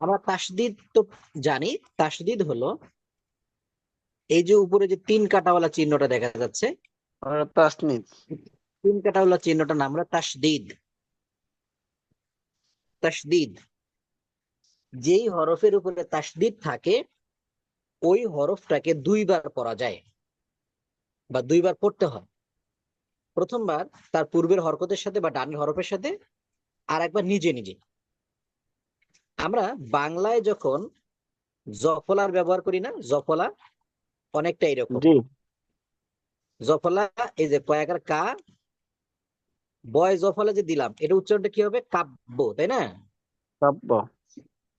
আমরা তাসদিদ তো জানি তাসদিদ হলো এই যে উপরে যে তিন কাটাওয়ালা চিহ্নটা দেখা যাচ্ছে তিন কাটাওয়ালা চিহ্নটার নাম হলো তাসদিদ। তাসদিদ। যেই হরফের উপরে তাসদিদ থাকে ওই হরফটাকে দুইবার পড়া যায় বা দুইবার পড়তে হয়। প্রথমবার তার পূর্বের হরকতের সাথে বা ডানের হরফের সাথে আর একবার নিজে নিজে। আমরা বাংলায় যখন জফলার ব্যবহার করি না জফলা অনেকটা এরকম। জফলা এই যে কয়াকার কা বয় জফলা যে দিলাম এটা উচ্চারণটা কি হবে? কাব্য তাই না? কাব্য।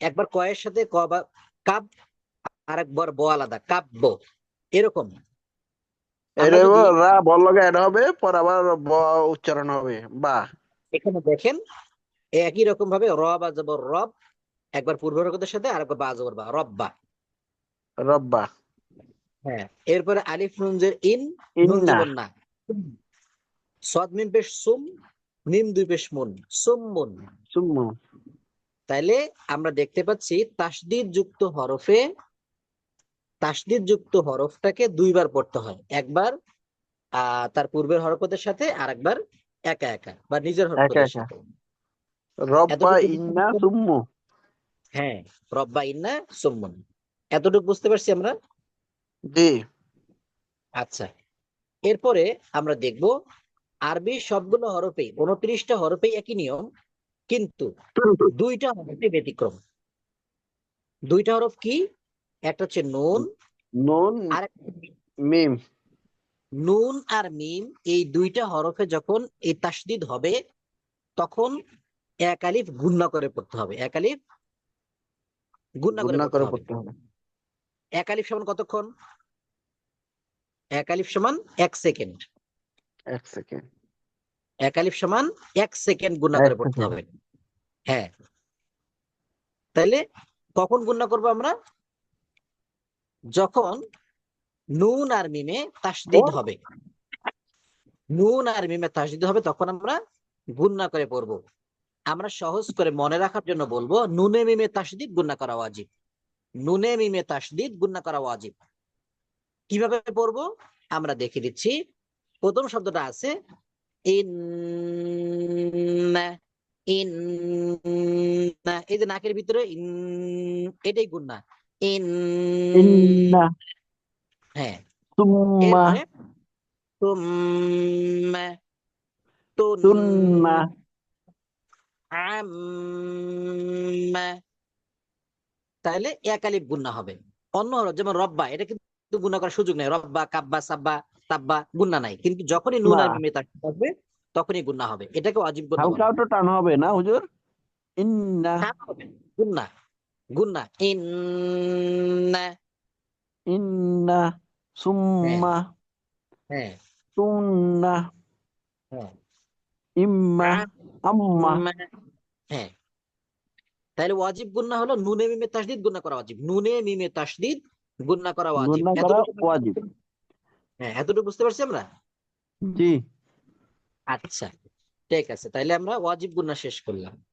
একবার কয়ের সাথে ক বা কাব আর একবার ব আলাদা কাব্য এরকম। রা এটা হবে পর আবার ব উচ্চারণ হবে বা। এখানে দেখেন একই রকম ভাবে রব জবর রব একবার পূর্ব হরকতের সাথে আর একবার বা জবর বা রব্বা। রব্বা। হ্যাঁ এরপরে আলিফ নুন জের ইন নুন না। সদ মিম পেশ সুম মিম দুই পেশ মুন। সুম্মুন সুম্মু তাইলে আমরা দেখতে পাচ্ছি তাসদিদ যুক্ত হরফে তাসদিদ যুক্ত হরফটাকে দুইবার পড়তে হয়। একবার আহ তার পূর্বের হরকতের সাথে আর একবার একা একা বা নিজের হরকতের সাথে। রব্বা ইন্না সুম্মু। হ্যাঁ। রব্বা ইন্না সুম্মুন। এতটুকু বুঝতে পারছি আমরা? জি। আচ্ছা। এরপরে আমরা দেখব আরবি সবগুলো হরফে উনত্রিশটা হরফে একই নিয়ম কিন্তু দুইটা হরফে ব্যতিক্রম। দুইটা হরফ কি? একটা হচ্ছে নুন। নুন আর মিম। নুন আর মিম এই দুইটা হরফে যখন এই তাসদিদ হবে তখন এক আলিফ গুণনা করে পড়তে হবে। এক আলিফ গুণনা করে পড়তে হবে। এক আলিফ সমান কতক্ষণ? এক আলিফ সমান এক সেকেন্ড। এক সেকেন্ড। এক আলিফ সমান এক সেকেন্ড গুণনা করে পড়তে হবে। হ্যাঁ। তাইলে কখন গুণনা করব আমরা? যখন নুন আর মিমে তাসদিদ হবে। নুন আর মিমে তাসদিদ হবে তখন আমরা গুণনা করে পড়ব। আমরা সহজ করে মনে রাখার জন্য বলব নুনে মিমে তাসদিদ গুন্না করা ওয়াজিব। নুনে মিমে তাসদিদ গুণনা করা ওয়াজিব। কীভাবে পড়ব? আমরা দেখে দিচ্ছি। প্রথম শব্দটা আছে এই যে নাকের ভিতরে ইন এটাই গুণনা ইন হ্যাঁ। এরপরে তুম্মা। তাহলে এক আলিফ গুণনা হবে। অন্য যেমন রব্বা এটা কিন্তু গুণনা করার সুযোগ নেই। রব্বা কাব্বা সাব্বা তাব্বা গুণনা নাই। কিন্তু যখনই নুন আর। মিমে থাকবে তখনই গুণনা হবে। এটাকে অজীব। হালকা একটু টান হবে না হুজুর? ইন্না। টান হবে। না, গুণনা গুণনা ইন্না। ইন্না। সুম্মা। হ্যাঁ। তুন্না হ্যাঁ। ইম্মা। আম্মা। আম্মা। হ্যাঁ। তাহলে ওয়াজিব গুন্না হলো নুনে মিমে তাসদিদ গুন্না করা ওয়াজিব। নুনে মিমে তাসদিদ গুন্না করা ওয়াজিব। গুণনা করা ওয়াজিব। হ্যাঁ এতটুকু বুঝতে পারছি আমরা? জি। আচ্ছা ঠিক আছে। তাহলে আমরা ওয়াজিব গুন্না শেষ করলাম।